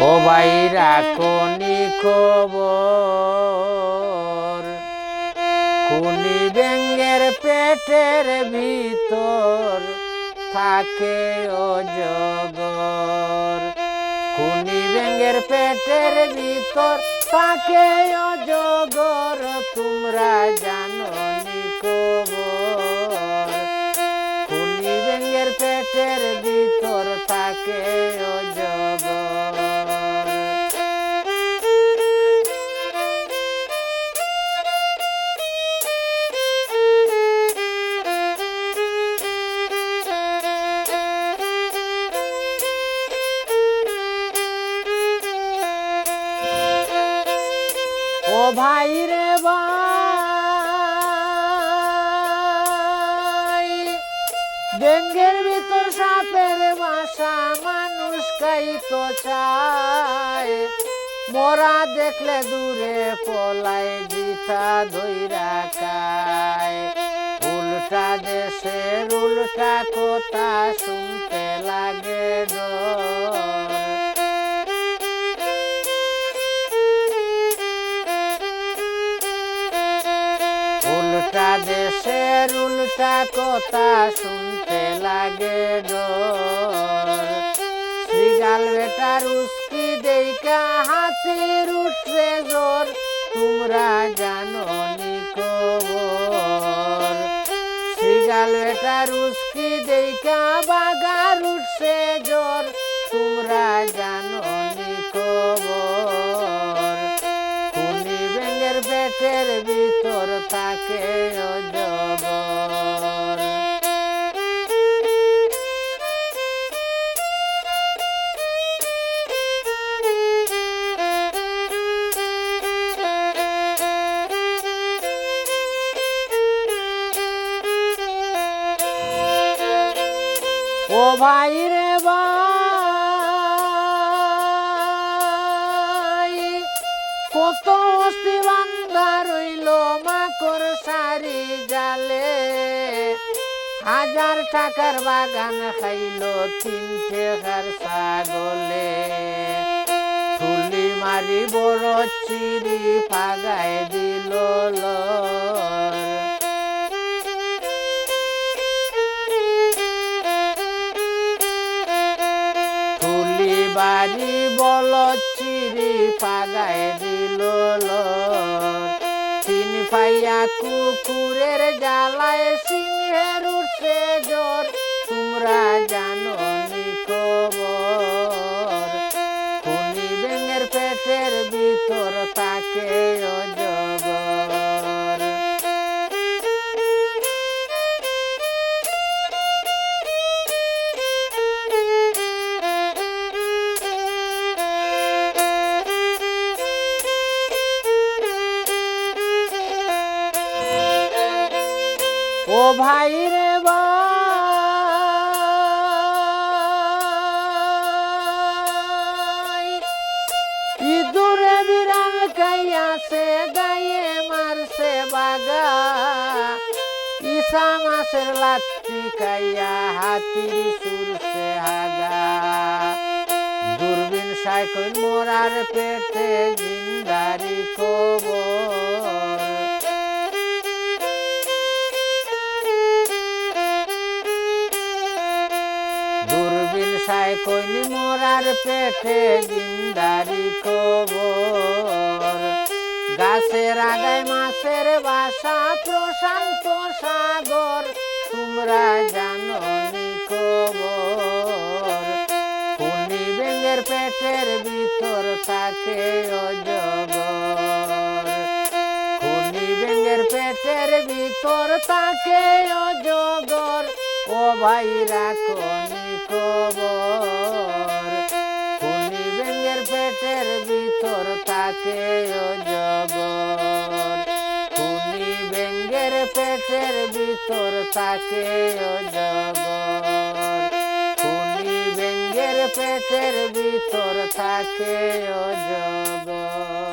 ও ভাইরা কোনি খবর, খুনি ব্যাঙ্গের পেটের ভিতর থাকে অজগর খুনি ব্যাঙ্গের পেটের ভিতর থাকে অজগর তোমরা জানো ভাই রে ভাই ডেঙ্গের ভিতর সাপের বাসা মানুষ খাইতো চায়। মোরা দেখলে দূরে পলায় জিতা ধৈরা খায়। উল্টা দেশের উল্টা কথা শুনতে লাগে ডর দেশের উল্টা কথা শুনতে লাগে ডর। শ্রীগাল বেটার উস্কি দেইকা হাতির উঠছে জোর, তোমরা জানো নি খবর। শ্রীগাল বেটার উস্কি দেইকা বাগার উঠছে জোর, তোমরা জানো পেটের ভিতর থাকে ও ভাই হাজার টাকার বাগান খাইল তিন টাকার ছাগলে তুলি মারি বড় চিরি পাগায় দিল। তুলি বাড়ি বল চিরি পাগায় দিল পাইয়া কুকুরের জ্বালায় সিংহের উঠছে জোর তোমরা জানো খবর। খুনি ব্যাঙের পেটের ভিতর তাকে ও ভাই রে ভাই ইঁদুরে বিড়াল খাইয়াছে গায়ে মারছে বাগা। ইসা মাছের লাত্তি খাইয়া হাতির সুরছে হাগা দূরবীন সাইকল মোরার পেটে জিন্দারি কবর। দূরবীন সাইকলি মোরার পেটে জিন্দারি খবর গাছের আগায় মাছের বাসা, প্রশান্ত সাগর, তোমরা জানো খবর খুনি ব্যাঙের পেটের ভিতর থাকে অজগর। খুনি বেঙ্গের পেটের ভিতর থাকে অজগর। ও ভাই রাখনি খবর। খুনি ব্যাঙের পেটের ভিতর থাকে অজগর খুনি ব্যাঙের পেটের ভিতর থাকে অজগর খুনি ব্যাঙের পেটের ভিতর থাকে অজগর